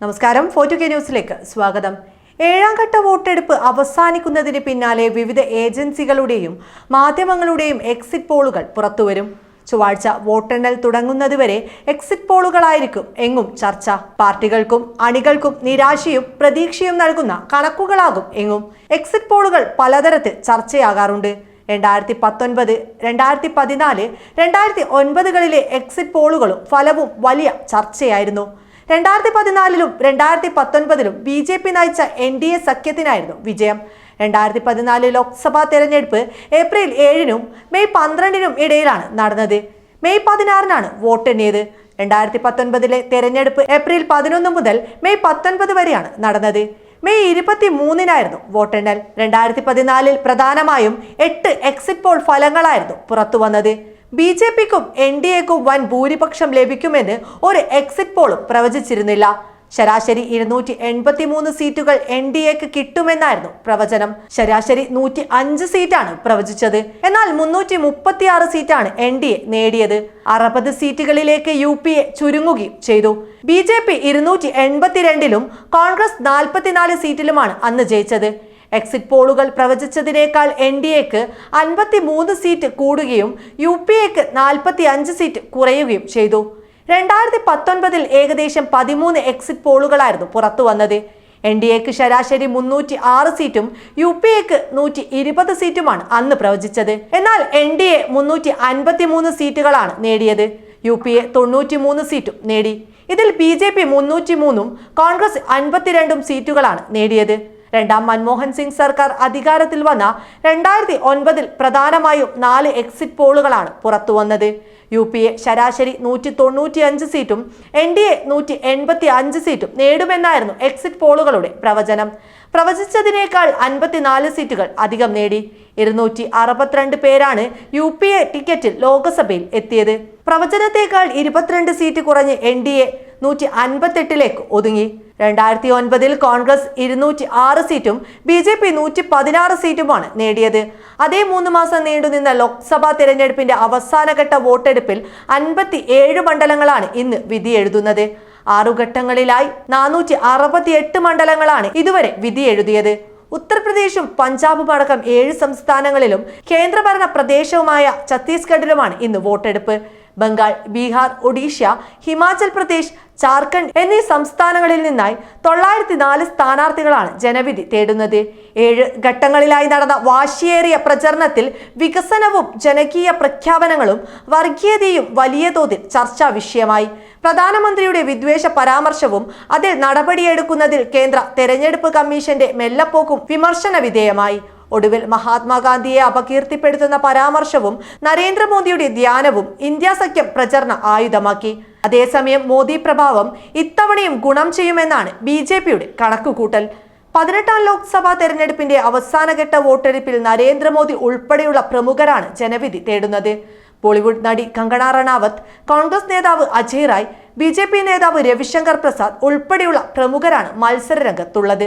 നമസ്കാരം. ഫോർട്ടു കെ ന്യൂസിലേക്ക് സ്വാഗതം. ഏഴാം ഘട്ട വോട്ടെടുപ്പ് അവസാനിക്കുന്നതിന് പിന്നാലെ വിവിധ ഏജൻസികളുടെയും മാധ്യമങ്ങളുടെയും എക്സിറ്റ് പോളുകൾ പുറത്തുവരും. ചൊവ്വാഴ്ച വോട്ടെണ്ണൽ തുടങ്ങുന്നതുവരെ എക്സിറ്റ് പോളുകളായിരിക്കും എങ്ങും ചർച്ച. പാർട്ടികൾക്കും അണികൾക്കും നിരാശയും പ്രതീക്ഷയും നൽകുന്ന കണക്കുകളാകും എങ്ങും. എക്സിറ്റ് പോളുകൾ പലതരത്തിൽ ചർച്ചയാകാറുണ്ട്. രണ്ടായിരത്തി പത്തൊൻപത് രണ്ടായിരത്തി പതിനാല് രണ്ടായിരത്തി ഒൻപതുകളിലെ എക്സിറ്റ് പോളുകളും ഫലവും വലിയ ചർച്ചയായിരുന്നു. രണ്ടായിരത്തി പതിനാലിലും രണ്ടായിരത്തി പത്തൊൻപതിലും ബി ജെ പി നയിച്ച എൻ ഡി എ സഖ്യത്തിനായിരുന്നു വിജയം. രണ്ടായിരത്തി പതിനാല് ലോക്സഭാ തെരഞ്ഞെടുപ്പ് ഏപ്രിൽ ഏഴിനും മെയ് പന്ത്രണ്ടിനും ഇടയിലാണ് നടന്നത്. മെയ് പതിനാറിനാണ് വോട്ടെണ്ണിയത് രണ്ടായിരത്തി പത്തൊൻപതിലെ തെരഞ്ഞെടുപ്പ് ഏപ്രിൽ പതിനൊന്ന് മുതൽ മെയ് പത്തൊൻപത് വരെയാണ് നടന്നത്. മെയ് ഇരുപത്തി മൂന്നിനായിരുന്നു വോട്ടെണ്ണൽ. രണ്ടായിരത്തി പതിനാലിൽ പ്രധാനമായും എട്ട് എക്സിറ്റ് പോൾ ഫലങ്ങളായിരുന്നു പുറത്തു വന്നത് ബി ജെ പിക്കും എൻ ഡി എക്കും വൻ ഭൂരിപക്ഷം ലഭിക്കുമെന്ന് ഒരു എക്സിറ്റ് പോളും പ്രവചിച്ചിരുന്നില്ല. ശരാശരി ഇരുന്നൂറ്റി എൺപത്തി മൂന്ന് സീറ്റുകൾ എൻ ഡി എക്ക് കിട്ടുമെന്നായിരുന്നു പ്രവചനം. ശരാശരി നൂറ്റി അഞ്ച് സീറ്റാണ് പ്രവചിച്ചത്. എന്നാൽ മുന്നൂറ്റി മുപ്പത്തി ആറ് സീറ്റാണ് എൻ ഡി എ നേടിയത്. അറുപത് സീറ്റുകളിലേക്ക് യു പി എ ചുരുങ്ങുകയും ചെയ്തു. ബി ജെ പി ഇരുന്നൂറ്റി എൺപത്തിരണ്ടിലും കോൺഗ്രസ് നാൽപ്പത്തിനാല് സീറ്റിലുമാണ് അന്ന് ജയിച്ചത്. എക്സിറ്റ് പോളുകൾ പ്രവചിച്ചതിനേക്കാൾ എൻ ഡി എക്ക് അൻപത്തി മൂന്ന് സീറ്റ് കൂടുകയും യു പി എക്ക് നാൽപ്പത്തി അഞ്ച് സീറ്റ് കുറയുകയും ചെയ്തു. രണ്ടായിരത്തി പത്തൊൻപതിൽ ഏകദേശം പതിമൂന്ന് എക്സിറ്റ് പോളുകളായിരുന്നു പുറത്തു വന്നത്. എൻ ഡി എക്ക് ശരാശരി മുന്നൂറ്റി ആറ് സീറ്റും യു പി എക്ക് നൂറ്റി ഇരുപത് സീറ്റുമാണ് അന്ന് പ്രവചിച്ചത്. എന്നാൽ എൻ ഡി എ മുന്നൂറ്റി അൻപത്തി മൂന്ന് സീറ്റുകളാണ് നേടിയത്. യു പി എ തൊണ്ണൂറ്റി മൂന്ന് സീറ്റും നേടി. ഇതിൽ ബി ജെ പി മുന്നൂറ്റി മൂന്നും കോൺഗ്രസ് അൻപത്തിരണ്ടും സീറ്റുകളാണ് നേടിയത്. രണ്ടാം മൻമോഹൻ സിംഗ് സർക്കാർ അധികാരത്തിൽ വന്ന രണ്ടായിരത്തി ഒൻപതിൽ പ്രധാനമായും നാല് എക്സിറ്റ് പോളുകളാണ് പുറത്തുവന്നത് യു പി എ ശരാശരി നൂറ്റി തൊണ്ണൂറ്റി അഞ്ച് സീറ്റും എൻ ഡി എ നൂറ്റി എൺപത്തി അഞ്ച് സീറ്റും നേടുമെന്നായിരുന്നു എക്സിറ്റ് പോളുകളുടെ പ്രവചനം. പ്രവചിച്ചതിനേക്കാൾ അൻപത്തിനാല് സീറ്റുകൾ അധികം നേടി. ഇരുന്നൂറ്റി അറുപത്തിരണ്ട് പേരാണ് യു പി എ ടിക്കറ്റിൽ ലോക്സഭയിൽ എത്തിയത്. പ്രവചനത്തേക്കാൾ ഇരുപത്തിരണ്ട് സീറ്റ് കുറഞ്ഞ് എൻ ഡി എ നൂറ്റി അൻപത്തെട്ടിലേക്ക് ഒതുങ്ങി. രണ്ടായിരത്തി ഒൻപതിൽ കോൺഗ്രസ് ഇരുന്നൂറ്റി ആറ് സീറ്റും ബി ജെ പി നൂറ്റി പതിനാറ് സീറ്റുമാണ് നേടിയത്. അതേ മൂന്ന് മാസം നീണ്ടുനിന്ന ലോക്സഭാ തെരഞ്ഞെടുപ്പിന്റെ അവസാനഘട്ട വോട്ടെടുപ്പിൽ അൻപത്തി ഏഴ് മണ്ഡലങ്ങളാണ് ഇന്ന് വിധി എഴുതുന്നത്. ആറു ഘട്ടങ്ങളിലായി നാനൂറ്റി അറുപത്തി എട്ട് മണ്ഡലങ്ങളാണ് ഇതുവരെ വിധി എഴുതിയത്. ഉത്തർപ്രദേശും പഞ്ചാബും അടക്കം ഏഴ് സംസ്ഥാനങ്ങളിലും കേന്ദ്രഭരണ പ്രദേശവുമായ ഛത്തീസ്ഗഡിലുമാണ് ഇന്ന് വോട്ടെടുപ്പ്. ബംഗാൾ ബീഹാർ ഒഡീഷ ഹിമാചൽ പ്രദേശ് ജാർഖണ്ഡ് എന്നീ സംസ്ഥാനങ്ങളിൽ നിന്നായി തൊള്ളായിരത്തി നാല് സ്ഥാനാർത്ഥികളാണ് ജനവിധി തേടുന്നത്. ഏഴ് ഘട്ടങ്ങളിലായി നടന്ന വാശിയേറിയ പ്രചരണത്തിൽ വികസനവും ജനകീയ പ്രഖ്യാപനങ്ങളും വർഗീയതയും വലിയ തോതിൽ ചർച്ചാ വിഷയമായി. പ്രധാനമന്ത്രിയുടെ വിദ്വേഷ പരാമർശവും അതിൽ നടപടിയെടുക്കുന്നതിൽ കേന്ദ്ര തെരഞ്ഞെടുപ്പ് കമ്മീഷന്റെ മെല്ലപ്പോക്കും വിമർശന വിധേയമായി. ഒടുവിൽ മഹാത്മാഗാന്ധിയെ അപകീർത്തിപ്പെടുത്തുന്ന പരാമർശവും നരേന്ദ്രമോദിയുടെ ധ്യാനവും ഇന്ത്യ സഖ്യം പ്രചരണ ആയുധമാക്കി. അതേസമയം മോദി പ്രഭാവം ഇത്തവണയും ഗുണം ചെയ്യുമെന്നാണ് ബി ജെ പിയുടെ കണക്കുകൂട്ടൽ. പതിനെട്ടാം ലോക്സഭാ തെരഞ്ഞെടുപ്പിന്റെ അവസാനഘട്ട വോട്ടെടുപ്പിൽ നരേന്ദ്രമോദി ഉൾപ്പെടെയുള്ള പ്രമുഖരാണ് ജനവിധി തേടുന്നത്. ബോളിവുഡ് നടി കങ്കണ റണാവത്ത് കോൺഗ്രസ് നേതാവ് അജയ് റായ് ബി നേതാവ് രവിശങ്കർ പ്രസാദ് ഉൾപ്പെടെയുള്ള പ്രമുഖരാണ് മത്സര രംഗത്തുള്ളത്